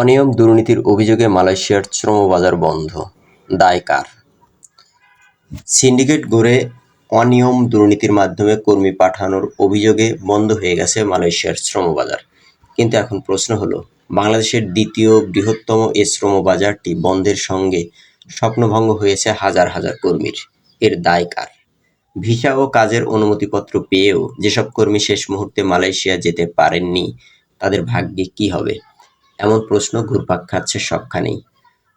অনিয়ম দুর্নীতির অভিযোগে মালয়েশিয়ার শ্রমবাজার বন্ধ। দায় কার? সিন্ডিকেট গড়ে অনিয়ম দুর্নীতির মাধ্যমে কর্মী পাঠানোর অভিযোগে বন্ধ হয়ে গেছে মালয়েশিয়ার শ্রমবাজার। কিন্তু এখন প্রশ্ন হলো, বাংলাদেশের দ্বিতীয় বৃহত্তম এ শ্রমবাজারটি বন্ধের সঙ্গে স্বপ্নভঙ্গ হয়েছে হাজার হাজার কর্মীর। এর দায় কার? ভিসা ও কাজের অনুমতিপত্র পেয়েও যেসব কর্মী শেষ মুহূর্তে মালয়েশিয়া যেতে পারেননি, তাদের ভাগ্যে কি হবে? এমন প্রশ্ন ঘুরপাক খাচ্ছে সবখানেই।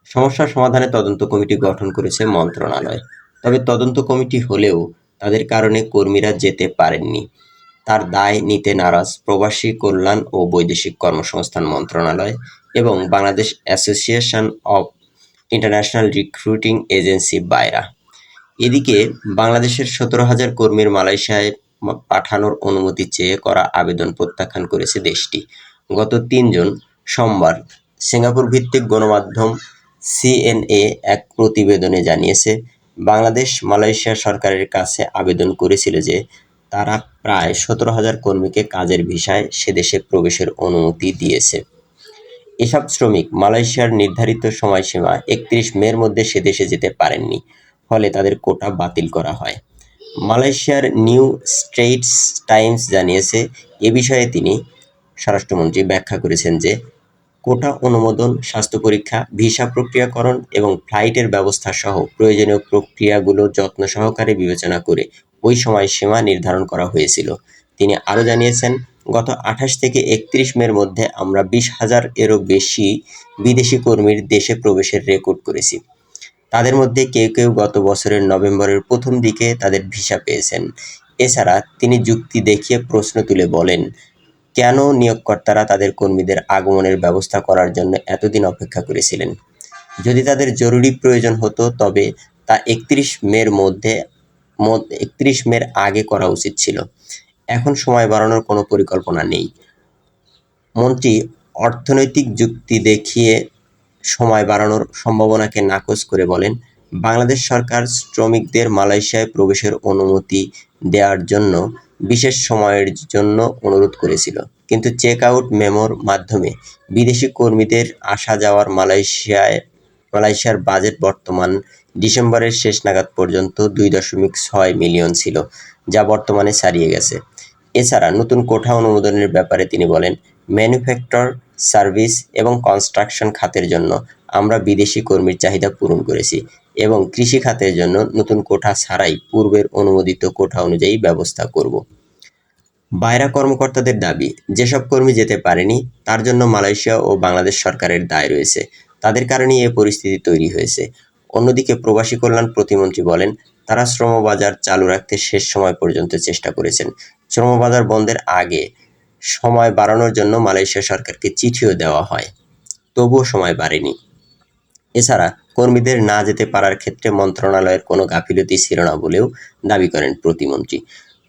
সমস্যা সমাধানে তদন্ত কমিটি গঠন করেছে মন্ত্রণালয়। তবে তদন্ত কমিটি হলেও তাদের কারণে কর্মীরা যেতে পারেননি। তার দায় নিতে নারাজ প্রবাসী কল্যাণ ও বৈদেশিক কর্মসংস্থান মন্ত্রণালয় এবং Bangladesh association of international recruiting agency BAIRA এদিকে বাংলাদেশের সতেরো হাজার কর্মীর মালয়েশিয়ায় পাঠানোর অনুমতি চেয়ে করা আবেদন প্রত্যাখ্যান করেছে দেশটি। গত তিন জুন সোমবার সিঙ্গাপুর ভিত্তিক গণমাধ্যম সিএনএ এক প্রতিবেদনে জানিয়েছে, বাংলাদেশ মালয়েশিয়া সরকারের কাছে আবেদন করেছিল যে তারা প্রায় সতেরো হাজার কর্মীকে কাজের ভিসায় সে দেশে প্রবেশের অনুমতি দিয়েছে। এসব শ্রমিক মালয়েশিয়ার নির্ধারিত সময়সীমা একত্রিশ মের মধ্যে সে দেশে যেতে পারেননি, ফলে তাদের কোটা বাতিল করা হয়। মালয়েশিয়ার নিউ স্ট্রেটস টাইমস জানিয়েছে, এ বিষয়ে তিনি স্বরাষ্ট্রমন্ত্রী ব্যাখ্যা করেছেন যে কোটা অনুমোদন, স্বাস্থ্য পরীক্ষা, ভিসা প্রক্রিয়াকরণ এবং ফ্লাইটের ব্যবস্থা সহ প্রয়োজনীয় প্রক্রিয়াগুলো যত্ন সহকারে বিবেচনা করে ওই সময়সীমা নির্ধারণ করা হয়েছিল। তিনি আরও জানিয়েছেন, গত আঠাশ থেকে একত্রিশ মের মধ্যে আমরা বিশ হাজার এরও বেশি বিদেশি কর্মীর দেশে প্রবেশের রেকর্ড করেছি। তাদের মধ্যে কেউ কেউ গত বছরের নভেম্বরের প্রথম দিকে তাদের ভিসা পেয়েছেন। এছাড়া তিনি যুক্তি দেখিয়ে প্রশ্ন তুলে বলেন কেন নিয়োগকর্তারা তাদের কর্মীদের আগমনের ব্যবস্থা করার জন্য এতদিন অপেক্ষা করেছিলেন? যদি তাদের জরুরি প্রয়োজন হতো, তবে তা একত্রিশ মের মধ্যে একত্রিশ মের আগে করা উচিত ছিল। এখন সময় বাড়ানোর কোনো পরিকল্পনা নেই। মন্ত্রী, অর্থনৈতিক যুক্তি দেখিয়ে সময় বাড়ানোর সম্ভাবনাকে নাকচ করে বলেন, বাংলাদেশ সরকার শ্রমিকদের মালয়েশিয়ায় প্রবেশের অনুমতি দেওয়ার জন্য বিশেষ সময়ের জন্য অনুরোধ করেছিল। কিন্তু চেক আউট মেমোর মাধ্যমে বিদেশি কর্মীদের আসা যাওয়ার মালয়েশিয়ায়, মালয়েশিয়ার বাজেট বর্তমান ডিসেম্বরের শেষ নাগাদ পর্যন্ত দুই দশমিক ছয় মিলিয়ন ছিল, যা বর্তমানে ছাড়িয়ে গেছে। এছাড়া নতুন কোঠা অনুমোদনের ব্যাপারে তিনি বলেন, ম্যানুফ্যাকচার সার্ভিস এবং কনস্ট্রাকশন খাতের জন্য আমরা বিদেশি কর্মীর চাহিদা পূরণ করেছি। এবং কৃষি খাতের জন্য নতুন কোঠা ছাড়াই পূর্বের অনুমোদিত কোঠা অনুযায়ী ব্যবস্থা করব। বাইরা কর্মকর্তাদের দাবি, যেসব কর্মী যেতে পারেনি, তার জন্য মালয়েশিয়া ও বাংলাদেশ সরকারের দায় রয়েছে। তাদের কারণেই এ পরিস্থিতি তৈরি হয়েছে। অন্যদিকে প্রবাসী কল্যাণ প্রতিমন্ত্রী বলেন, তারা শ্রমবাজার চালু রাখতে শেষ সময় পর্যন্ত চেষ্টা করেছেন। শ্রমবাজার বন্ধের আগে সময় বাড়ানোর জন্য মালয়েশিয়া সরকারকে চিঠিও দেওয়া হয়, তবুও সময় বাড়েনি। এছাড়া কর্মীদের না যেতে পারার ক্ষেত্রে মন্ত্রণালয়ের কোনো গাফিলতি ছিল না বলেও দাবি করেন প্রতিমন্ত্রী।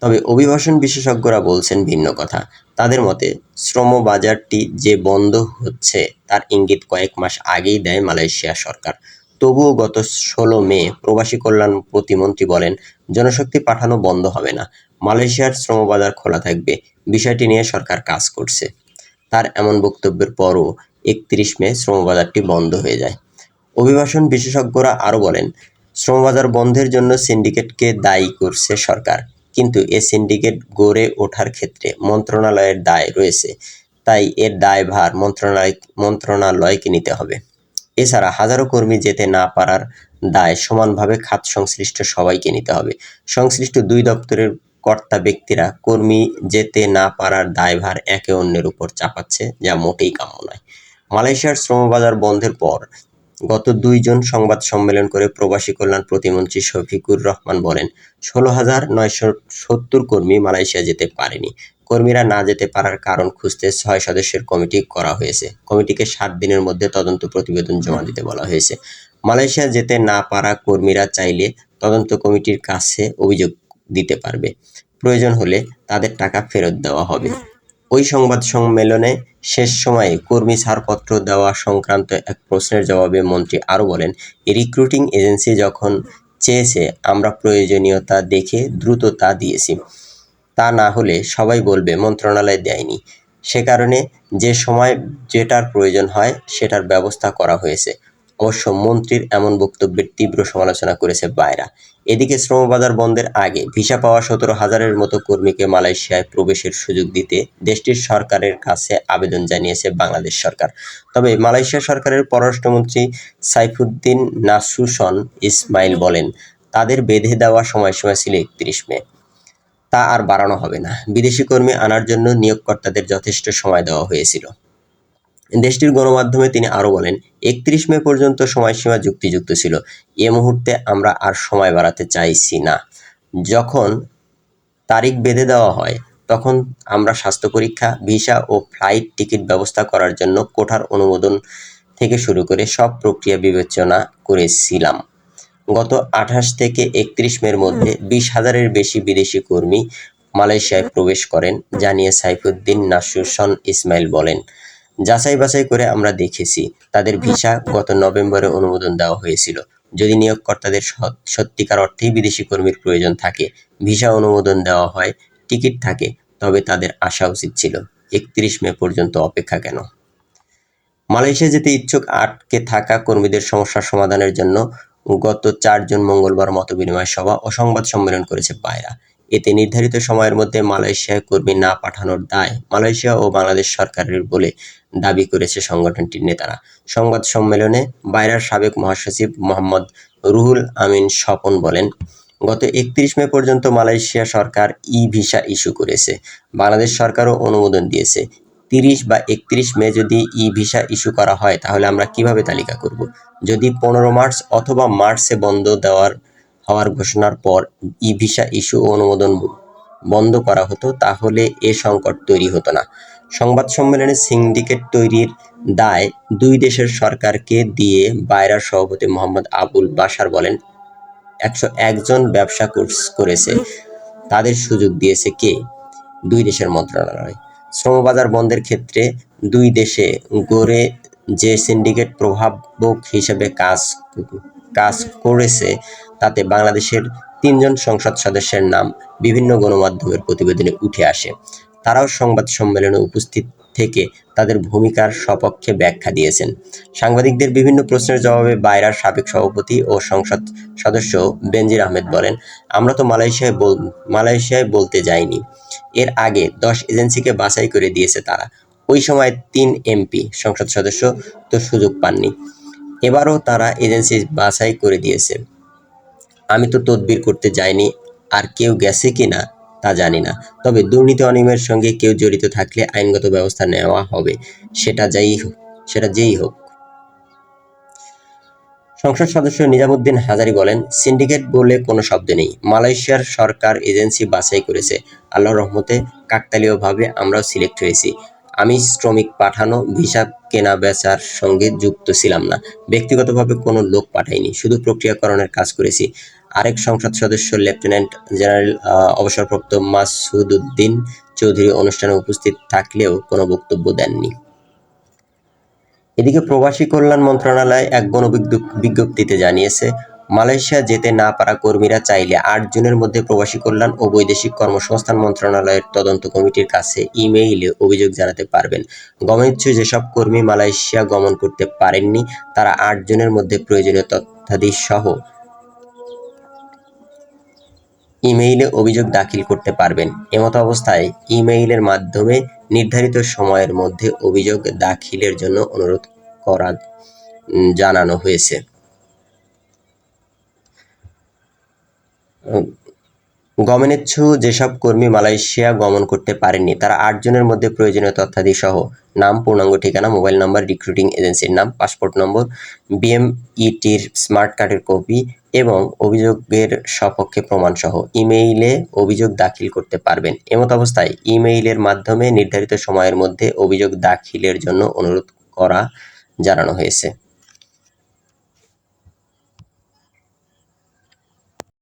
তবে অভিবাসন বিশেষজ্ঞরা বলছেন ভিন্ন কথা। তাদের মতে শ্রম বাজারটি যে বন্ধ হচ্ছে তার ইঙ্গিত কয়েক মাস আগেই দেয় মালয়েশিয়া সরকার। তবুও গত ষোলো মে প্রবাসী কল্যাণ প্রতিমন্ত্রী বলেন, জনশক্তি পাঠানো বন্ধ হবে না। মালয়েশিয়ার শ্রমবাজার খোলা থাকবে। বিষয়টি নিয়ে সরকার কাজ করছে। তার এমন বক্তব্যের পরও একত্রিশ মে শ্রমবাজারটি বন্ধ হয়ে যায়। অভিবাসন বিশেষজ্ঞরা আরও বলেন, শ্রমবাজার বন্ধের জন্য সিন্ডিকেটকে দায়ী করছে সরকার। কিন্তু এ সিন্ডিকেট গড়ে ওঠার ক্ষেত্রে মন্ত্রণালয়ের দায় রয়েছে। তাই এর দায়ভার মন্ত্রণালয়, মন্ত্রণালয়কে নিতে হবে। এছাড়া হাজারো কর্মী যেতে না পারার দায় সমানভাবে খাত সংশ্লিষ্ট সবাইকে নিতে হবে। সংশ্লিষ্ট দুই দপ্তরের কর্তা ব্যক্তিরা কর্মী যেতে না পারার দায়ভার একে অন্যের উপর চাপাচ্ছে, যা মোটেই কাম্য নয়। মালয়েশিয়ার শ্রমবাজার বন্ধের পর গত দুই জন সংবাদ সম্মেলন করে প্রবাসী কল্যাণ প্রতিমন্ত্রী শফিকুর রহমান বলেন, ষোলো হাজার নয়শো সত্তর কর্মী মালয়েশিয়া যেতে পারেনি। কর্মীরা না যেতে পারার কারণ খুঁজতে ছয় সদস্যের কমিটি করা হয়েছে। কমিটিকে সাত দিনের মধ্যে তদন্ত প্রতিবেদন জমা দিতে বলা হয়েছে। মালয়েশিয়া যেতে না পারা কর্মীরা চাইলে তদন্ত কমিটির কাছে অভিযোগ দিতে পারবে। প্রয়োজন হলে তাদের টাকা ফেরত দেওয়া হবে। ওই সংবাদ সম্মেলনে শেষ সময়ে কর্মী ছাড়পত্র দেওয়া সংক্রান্ত এক প্রশ্নের জবাবে মন্ত্রী আরও বলেন রিক্রুটিং এজেন্সি যখন চেয়েছে, আমরা প্রয়োজনীয়তা দেখে দ্রুত তা দিয়েছি। তা না হলে সবাই বলবে মন্ত্রণালয় দেয়নি। সে কারণে যে সময় যেটার প্রয়োজন হয়, সেটার ব্যবস্থা করা হয়েছে। অবশ্য মন্ত্রীর এমন বক্তব্যের তীব্র সমালোচনা করেছে বায়রা এদিকে শ্রমবাজার বন্ধের আগে ভিসা পাওয়া সতেরো হাজারের মতো কর্মীকে মালয়েশিয়ায় প্রবেশের সুযোগ দিতে দেশটির সরকারের কাছে আবেদন জানিয়েছে বাংলাদেশ সরকার। তবে মালয়েশিয়া সরকারের পররাষ্ট্রমন্ত্রী সাইফুদ্দিন নাসুসন ইসমাইল বলেন, তাদের বেঁধে দেওয়া সময়সীমা ছিল একত্রিশ মে। তা আর বাড়ানো হবে না। বিদেশি কর্মী আনার জন্য নিয়োগকর্তাদের যথেষ্ট সময় দেওয়া হয়েছিল। দেশটির গণমাধ্যমে তিনি আরও বলেন, একত্রিশ মে পর্যন্ত সময়সীমা যুক্তিযুক্ত ছিল। এ মুহূর্তে আমরা আর সময় বাড়াতে চাইছি না। যখন তারিখ বেঁধে দেওয়া হয়, তখন আমরা স্বাস্থ্য পরীক্ষা, ভিসা ও ফ্লাইট টিকিট ব্যবস্থা করার জন্য কোঠার অনুমোদন থেকে শুরু করে সব প্রক্রিয়া বিবেচনা করেছিলাম। গত আঠাশ থেকে একত্রিশ মের মধ্যে বিশ হাজারের বেশি বিদেশি কর্মী মালয়েশিয়ায় প্রবেশ করেন, জানিয়ে সাইফুদ্দিন নাসুসন ইসমাইল বলেন। যাচাই বাছাই করে আমরা দেখেছি, তাদের ভিসা গত নভেম্বরে অনুমোদন দেওয়া হয়েছিল। যদি নিয়োগকর্তাদের সত্যিকার অর্থেই বিদেশি কর্মীর প্রয়োজন থাকে, ভিসা অনুমোদন দেওয়া হয়, টিকিট থাকে, তবে তাদের আসা উচিত ছিল। একত্রিশ মে পর্যন্ত অপেক্ষা কেন? মালয়েশিয়া যেতে ইচ্ছুক আটকে থাকা কর্মীদের সমস্যার সমাধানের জন্য গত চারজন মঙ্গলবার মতবিনিময় সভা ও সংবাদ সম্মেলন করেছে পায়রা। এতে নির্ধারিত সময়ের মধ্যে মালয়েশিয়ায় কর্মী না পাঠানোর দায় মালয়েশিয়া ও বাংলাদেশ সরকারের বলে দাবি করেছে সংগঠনটির নেতারা। সংবাদ সম্মেলনে বাইরার সাবেক মহাসচিব মোহাম্মদ রুহুল আমিন স্বপন বলেন, গত একত্রিশ মে পর্যন্ত মালয়েশিয়া সরকার ই ভিসা ইস্যু করেছে। বাংলাদেশ সরকারও অনুমোদন দিয়েছে। তিরিশ বা একত্রিশ মে যদি ই ভিসা ইস্যু করা হয়, তাহলে আমরা কীভাবে তালিকা করব? যদি পনেরো মার্চ অথবা মার্চে বন্ধ দেওয়ার হওয়ার ঘোষণার পর ই ভিসা ইস্যু অনুমোদন বন্ধ করা হতো, তাহলে এ সংকট তৈরি হতো না। সংবাদ সম্মেলনে সিন্ডিকেট তৈরির দায় দুই দেশের সরকারকে দিয়ে বাইরার সভাপতি মোহাম্মদ আবুল বাশার বলেন, একশো একজন ব্যবসা কোর্স- করেছে। তাদের সুযোগ দিয়েছে কে? দুই দেশের মন্ত্রণালয়। শ্রমবাজার বন্ধের ক্ষেত্রে দুই দেশে গড়ে যে সিন্ডিকেট প্রভাবক হিসেবে কাজ কাজ করেছে তাতে বাংলাদেশের তিনজন সংসদ সদস্যের নাম বিভিন্ন গণমাধ্যমের প্রতিবেদনে উঠে আসে। তারাও সংবাদ সম্মেলনে উপস্থিত থেকে তাদের ভূমিকার সপক্ষে ব্যাখ্যা দিয়েছেন। সাংবাদিকদের বিভিন্ন প্রশ্নের জবাবে বাইরার সাবেক সভাপতি ও সংসদ সদস্য বেনজির আহমেদ বলেন, আমরা তো মালয়েশিয়ায় বল- মালয়েশিয়ায় বলতে যাইনি। এর আগে দশ এজেন্সিকে বাছাই করে দিয়েছে তারা। ওই সময় তিন এমপি সংসদ সদস্য তো সুযোগ পাননি। এবারও তারা এজেন্সি বাছাই করে দিয়েছে। আমি তো তদবির করতে যাইনি, আর কেউ গেছে কি না তা জানি না। তবে দুর্নীতি অনিয়মের সঙ্গে কেউ জড়িত থাকলে আইনগত ব্যবস্থা নেওয়া হবে, সেটা যাই হোক, সেটা যেই হোক। সংসদ সদস্য নিজামুদ্দিন হাজারি বলেন, সিন্ডিকেট বলে কোনো শব্দ নেই। মালয়েশিয়ার সরকার এজেন্সি বাছাই করেছে। আল্লাহর রহমতে কাকতালীয়ভাবে আমরাও সিলেক্ট হয়েছি। আমি শ্রমিক পাঠানো, ভিসা কেনা বেচার সঙ্গে যুক্ত ছিলাম না। ব্যক্তিগতভাবে কোনো লোক পাঠাইনি। শুধু প্রক্রিয়াকরণের কাজ করেছি। আরেক সংসদ সদস্য, লেফটেন্যান্ট জেনারেল অবসরপ্রাপ্ত মাসুদউদ্দিন চৌধুরী অনুষ্ঠানে উপস্থিত থাকলেও কোনো বক্তব্য দেননি। এদিকে প্রবাসী কল্যাণ মন্ত্রণালয় এক গণবিজ্ঞপ- বিজ্ঞপ্তিতে জানিয়েছে, মালয়েশিয়া যেতে না পারা কর্মীরা চাইলে আট জুনের মধ্যে প্রবাসী কল্যাণ ও বৈদেশিক কর্মসংস্থান মন্ত্রণালয়ের তদন্ত কমিটির কাছে ইমেইলে অভিযোগ জানাতে পারবেন। গমনিচ্ছু, যেসব কর্মী মালয়েশিয়া গমন করতে পারেননি, তারা আট জুনের মধ্যে প্রয়োজনীয় তথ্যাদি সহ ইমেইলে অভিযোগ দাখিল করতে পারবেন। এমতো অবস্থায় ইমেইলের মাধ্যমে নির্ধারিত সময়ের মধ্যে অভিযোগ দাখিলের জন্য অনুরোধ করা জানানো হয়েছে। গমনেচ্ছু যেসব কর্মী মালয়েশিয়া গমন করতে পারেননি, তারা আটজনের মধ্যে প্রয়োজনীয় তথ্যাদি সহ নাম, পূর্ণাঙ্গ ঠিকানা, মোবাইল নাম্বার, রিক্রুটিং এজেন্সির নাম, পাসপোর্ট নম্বর, বিএমইটির স্মার্ট কার্ডের কপি এবং অভিযোগের সপক্ষে প্রমাণ সহ ইমেইলে অভিযোগ দাখিল করতে পারবেন। এমত অবস্থায় ইমেইলের মাধ্যমে নির্ধারিত সময়ের মধ্যে অভিযোগ দাখিলের জন্য অনুরোধ করা জানানো হয়েছে।